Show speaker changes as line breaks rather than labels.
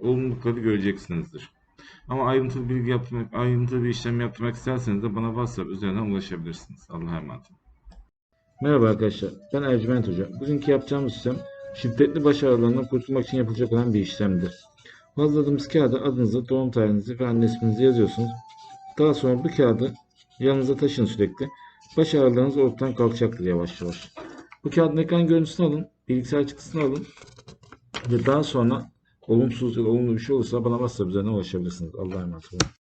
olumlulukları göreceksinizdir. Ama ayrıntılı bilgi yaptırmak, ayrıntılı bir işlem yaptırmak isterseniz de bana WhatsApp üzerinden ulaşabilirsiniz. Allah'a emanet olun.
Merhaba arkadaşlar, ben Ercüment Hoca. Bugünkü yapacağımız işlem şiddetli baş ağrılarından kurtulmak için yapılacak olan bir işlemdir. Hazırladığımız kağıda adınızı, doğum tarihinizi ve anne isminizi yazıyorsunuz. Daha sonra bu kağıdı yanınıza taşın sürekli. Baş ağrılarınız ortadan kalkacaktır yavaş yavaş. Bu kağıdın ekran görüntüsünü alın, bilgisayar çıktısını alın ve daha sonra olumsuz ya da olumlu bir şey olursa bana WhatsApp üzerinden ulaşabilirsiniz. Allah'a emanet olun.